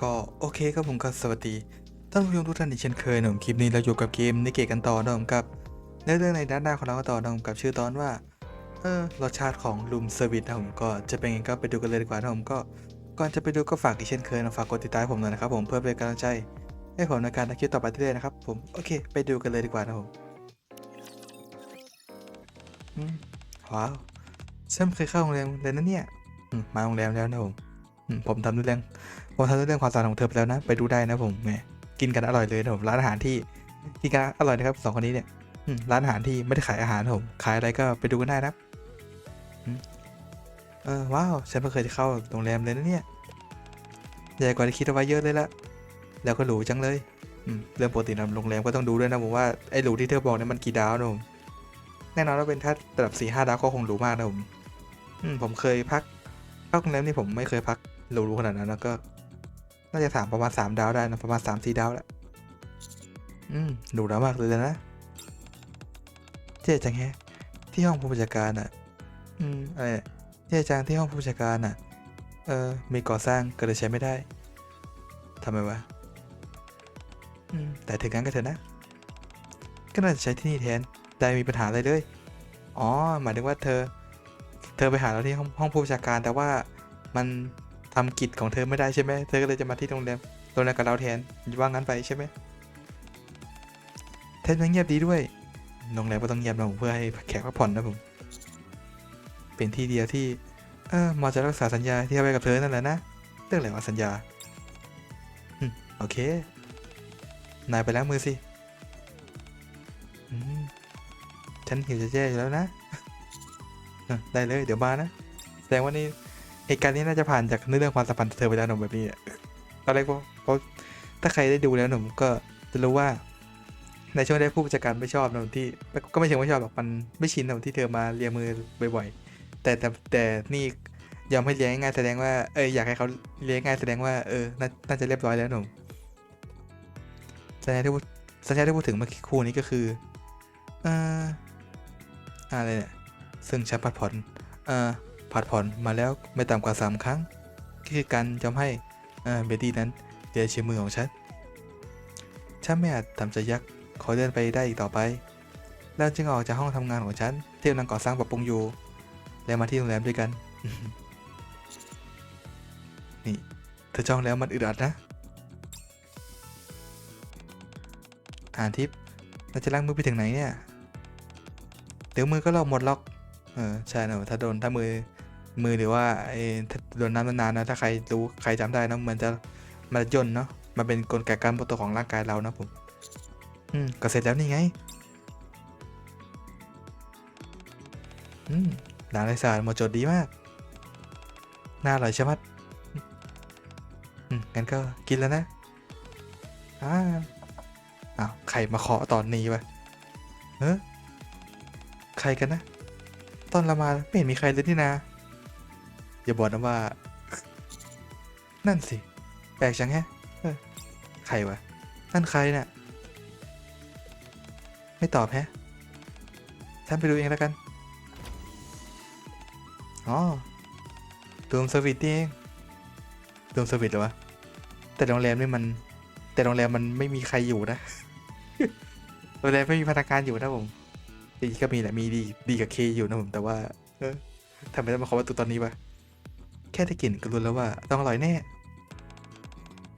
ก็โอเคครับผมก็สวัสดีท่านผู้ชมทุกท่านอีกเช่นเคยนะผมคลิปนี้เราอยู่กับเกมในเกะกันต่อนะผมกับเนื้อเรื่องในด้านหน้าของเราก็ต่อนะผมกับชื่อตอนว่าเออรสชาติของลุมเซอร์วิสนะผมก็จะเป็นยังไงก็ไปดูกันเลยดีกว่านะผมก็ก่อนจะไปดูก็ฝากอีกเช่นเคยนะฝากกดติดตามผมหน่อยนะครับผมเพื่อเป็นกำลังใจให้ผมในการทำคลิปต่อไปเรื่อยๆนะครับผมโอเค ไปดูกันเลยดีกว่านะผมว้าวฉันเคยเข้าโรงแรมเลยนะเนี่ยมาโรงแรมแล้วนะผม ผมทำเรื่องผมทำเรื่องความสะอาดของเธอไปแล้วนะ ไปดูได้นะผมแหมกินกันอร่อยเลยนะผมร้านอาหารที่กินกันอร่อยนะครับสองคนนี้เนี่ยร้านอาหารที่ไม่ได้ขายอาหารผมขายอะไรก็ไปดูกันได้นะเออว้าวฉันเพิ่งเคยจะเข้าโรงแรมเลยนะเนี่ยใหญ่กว่าที่คิดเอาไว้เยอะเลยละแล้วก็หรูจังเลยเรื่องปกตินะโรงแรมก็ต้องดูด้วยนะผมว่าไอ้หรูที่เธอบอกเนี่ยมันกี่ดาวนะผมแน่นอนว่าเป็นถ้าระดับสี่ห้าดาวก็คงหรูมากนะผมผมเคยพัก พักโรงแรมนี่ผมไม่เคยพักหรูๆขนาดนั้นแล้วก็ น่าจะสามประมาณสามดาวได้นะประมาณสามสี่ดาวแหล้วอืมดูแล้วมากเลยนะเจ๊จังแฮะที่ห้องผู้บัญชาการอะ อืมอะไรเนี่ยเจ๊จังที่ห้องผู้บัญชาการอะ เออมีก่อสร้างก็เลยใช้ไม่ได้ทำไมวะอืมแต่ถึงงั้นก็เถอะนะ ก็น่าจะใช้ที่นี่แทนได้มีปัญหาอะไรเลย อ๋อ หมายถึงว่าเธอ เธอไปหาเราที่ห้องห้องผู้บัญชาการ แต่ว่ามันทำกิจของเธอไม่ได้ใช่ไหมเธอก็เลยจะมาที่โรงแรมโรงแรมกับเราแทนว่างั้นไปใช่ไหมแทนยังเงียบดีด้วยโรงแรมก็ต้องเงียบนะผมเพื่อให้แขกพักผ่อนนะผม เป็นที่เดียวที่ เออหมอจะรักษาสัญญาที่เอาไว้กับเธอนั่นแหละนะ เรื่องอะไรวะสัญญาโอเค นายไปล้างมือสิฉันหิวจะแย่อยู่แล้วนะ ได้เลย เดี๋ยวมานะ แสดงว่านี่เหตุการณ์นี้น่าจะผ่านจากเรื่องความสัมพันธ์เธอไปแล้วหนุ่มแบบนี้อะตอนแรกเพราะถ้าใครได้ดูแล้วหนุ่มก็จะรู้ว่าในช่วงแรกผู้จัดการไม่ชอบหนุ่มที่ก็ไม่เชิงไม่ชอบหรอกมันไม่ชินหนุ่มที่เธอมาเลียมือบ่อยๆแต่แต่แต่นี่ยอมให้เลี้ยงง่ายแสดงว่าเอออยากให้เขาเลี้ยงง่ายแสดงว่าเออน,น่าจะเรียบร้อยแล้วหนุ่มสัญญาที่พูดสัญญาที่พูดถึงเมื่อครู่นี้ก็คืออ่ออะไรเนี่ย ซึ่งฉันพัดผ่อนเอ่อผัดผ่อนมาแล้วไม่ต่ำกว่า 3 ครั้งคือการยอมให้เบดดี้นั้นเดียเชียมือของฉัน ฉันไม่อาจทำใจยักขอเดินไปได้อีกต่อไป แล้วจึงออกจากห้องทำงานของฉันที่กำลังก่อสร้างปรับปรุงอยู่ แล้วมาที่โรงแรมด้วยกัน นี่ เธอจองแล้วมันอึดอัดนะอ่านทิปเราจะล้างมือไปถึงไหนเนี่ย เดี๋ยวมือก็ลอกหมดล็อก เออใช่นะถ้าโดนถ้ามือมือหรือว่าไอ้ถ้าโดนน้ำนานๆนะถ้าใครรู้ใครจำได้นะมันจะมันจะย่นเนาะมันเป็นกลไกการปรับตัวของร่างกายเรานะผมอืมก็เสร็จแล้วนี่ไงอืมล้างได้สาดหมดจดดีมากน่าอร่อยใช่ไหมอืมงั้นก็กินแล้วนะอ้าวอ้าวใครมาเคาะตอนนี้วะเออใครกันนะ ตอนเรามาไม่เห็นมีใครเลยนี่นาอย่าบอกนะว่า นั่นสิ แปลกจังแฮะใครวะ นั่นใครเนี่ยไม่ตอบแฮะ ฉันไปดูเองแล้วกัน อ๋อดวมสวิตเองดวมสวิตเหรอวะ แต่โรงแรมนี่มัน แต่โรงแรมมันไม่มีใครอยู่นะ โรงแรมไม่มีพนักงานอยู่นะผม จริงๆก็มีแหละมีดีดีกับเคอยู่นะผมแต่ว่าทำไมต้องมาขอประตูตอนนี้วะแค่ได้กลิ่นก็รู้แล้วว่า ต้องอร่อยแน่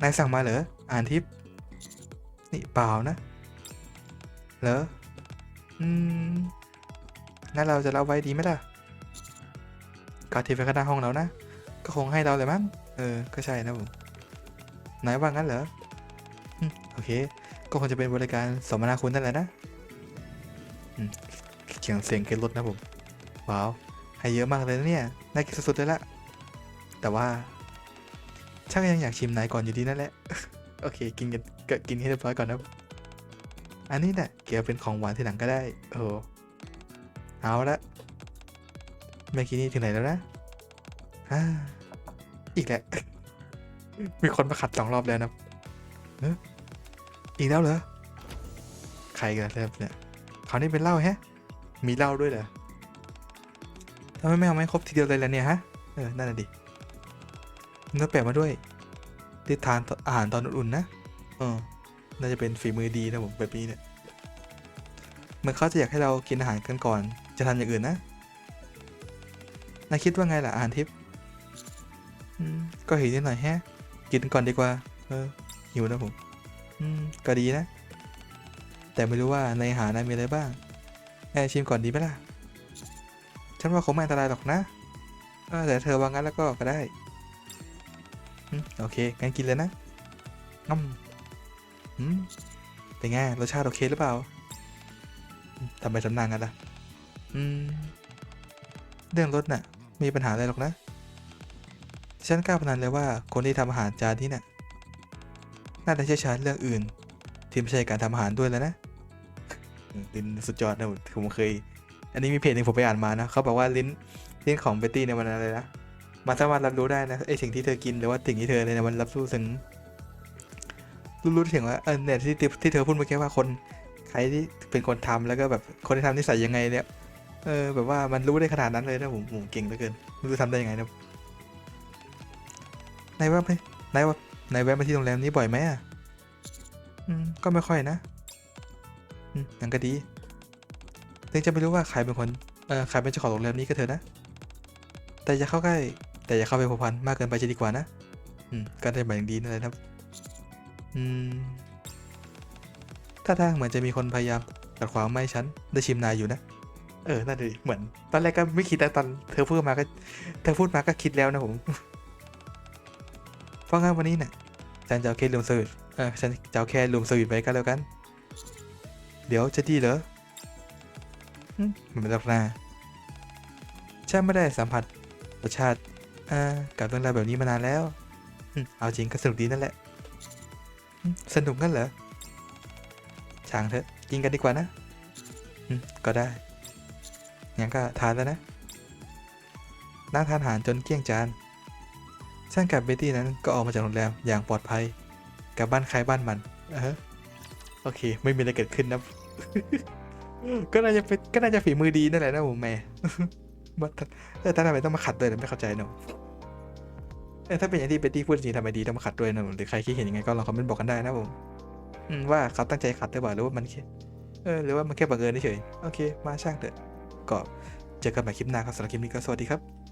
นายสั่งมาเหรอ อ่านทิป นี่เปล่านะ เหรอ อืมงั้นเราจะรับไว้ดีไหมล่ะกาทิปไว้ข้างหน้าห้องเรานะ ก็คงให้เราเลยมั้ง เออ ก็ใช่นะผมนายว่างั้นเหรอ โอเค ก็คงจะเป็นบริการสมนาคุณนั่นแหละนะ เสียงเสียงเกลรถนะผมว้าวให้เยอะมากเลยนะเนี่ยน่ากินสุดๆเลยละแต่ว่าช่างยังอยากชิมนายก่อนอยู่ดีนั่นแหละโอเค กินกันก,กินให้เรียบร้อยก่อนนะอันนี้เนี่ยเก็บเป็นของหวานที่หลังก็ได้โอ้โหเอาละเมื่อกี้นี่ถึงไหนแล้วนะอ่าอีกแล้วมีคนมาขัดสองรอบแล้วนะเอ้ออีกแล้วเหรอใครกันเริ่มเนี่ยคราวนี้เป็นเหล้าแฮะ มีเหล้าด้วยเหรอทำไมไม่เอาไม่ครบทีเดียวเลยล่ะเนี่ยฮะ เออ นั่นน่ะดิเนื้อแปะมาด้วยที่ทานอาหารตอนอุ่นๆนะ เออ น่าจะเป็นฝีมือดีนะผมแบบนี้เนี่ยเหมือนเขาจะอยากให้เรากินอาหารกันก่อน จะทำอย่างอื่นนะนายคิดว่าไงล่ะอาหารทิพย์อืมก็หิวนิดหน่อยแฮะ กินก่อนดีกว่า เออ หิวนะผม อืม ก็ดีนะ แต่ไม่รู้ว่าในอาหารนั้นมีอะไรบ้าง แอบชิมก่อนดีไหมล่ะ ฉันว่าคงไม่อันตรายหรอกนะเออแต่เธอวางงั้นแล้วก็ก็ได้ โอเค งั้นกินเลยนะงั้มเป็นไง รสชาติโอเคหรือเปล่า ทำไมสำนานกันล่ะ อืม เรื่องรสน่ะ มีปัญหาอะไรหรอกนะ ฉันกล้าพนันเลยว่าคนที่ทำอาหารจานนี้น่ะ น่าจะเชี่ยวชาญเรื่องอื่น ที่ไม่ใช่การทำอาหารด้วยแล้วนะ ลิ้นสุดยอดนะผมเคย อันนี้มีเพจหนึ่งผมไปอ่านมานะเขาบอกว่าลิ้นลิ้นของเบตตี้เนี่ยมันอะไรนะมันสามารถรับรู้ได้นะไอสิ่งที่เธอกินหรือว่าสิ่งที่เธอเนี่ยมันรับรู้ถึงรู้รู้ถึงว่าเออเนี่ยที่ที่เธอพูดเมื่อกี้ว่าคนใครที่เป็นคนทำแล้วก็แบบคนที่ทำนิสัยยังไงเนี่ยเออแบบว่ามันรู้ได้ขนาดนั้นเลยนะผมผมเก่งเหลือเกินไม่รู้ทำได้ยังไงนะนายว่าไหมนายว่านายแวะมาที่โรงแรมนี้บ่อยไหมอะอืมก็ไม่ค่อยนะ อืมงั้นก็ดีถึงจะไม่รู้ว่าใครเป็นคนเออใครเป็นเจ้าของโรงแรมนี้ก็เถอะนะ แต่อย่าเข้าใกล้ แต่อย่าเข้าไปผัวพันมากเกินไปจะดีกว่านะอืมก็ได้หมายอย่างดีนั่นแหละครับ อืมถ้าทางเหมือนจะมีคนพยายามขัดขวางไม่ให้ฉันได้ชิมนายอยู่นะ เออ นั่นเลยเหมือน ตอนแรกก็ไม่คิดแต่ตอนเธอพูดมาก็เธอพูดมาก็คิดแล้วนะผมเพราะงั้นวันนี้เนี่ยฉันจะเอาแค่รูมสวิตเออฉันจะเอาแค่รูมสวิตไว้ก็แล้วกัน เดี๋ยวจะดีเหรออืมมันเป็นลักษณะฉันไม่ได้สัมผัสรสชาติอ่ากับเรื่องราวแบบนี้มานานแล้วอืมเอาจริงก็สนุกดีนั่นแหละอืมสนุกงั้นเหรอ ช่างเถอะ กินกันดีกว่านะอืมก็ได้ งั้นก็ทานแล้วนะนั่งทานอาหารจนเกลี้ยงจานช่างกับเบตตี้นั้นก็ออกมาจากโรงแรมอย่างปลอดภัย กลับบ้านใครบ้านมันอะฮะ โอเค ไม่มีอะไรเกิดขึ้นนะ ก็น่าจะเป็นก็น่าจะฝีมือดีนั่นแหละนะผมแม่ว่ถ้าทำไมต้องมาขัดด้วยนะไม่เข้าใจเนอะเออถ้าเป็นอย่างที่เบตตี้พูดจริงทำไมดีต้องมาขัดด้วยนะหรือใครคิดเห็นยังไงก็ลองคอมเมนต์บอกกันได้นะผมว่าเขาตั้งใจขัดหรือเปล่าหรือว่ามันเออหรือว่ามันแค่บังเอิญเฉยโอเค มาช่างเถอะก็เจอกันใหม่คลิปหน้าครับสำหรับคลิปนี้ก็สวัสดีครับ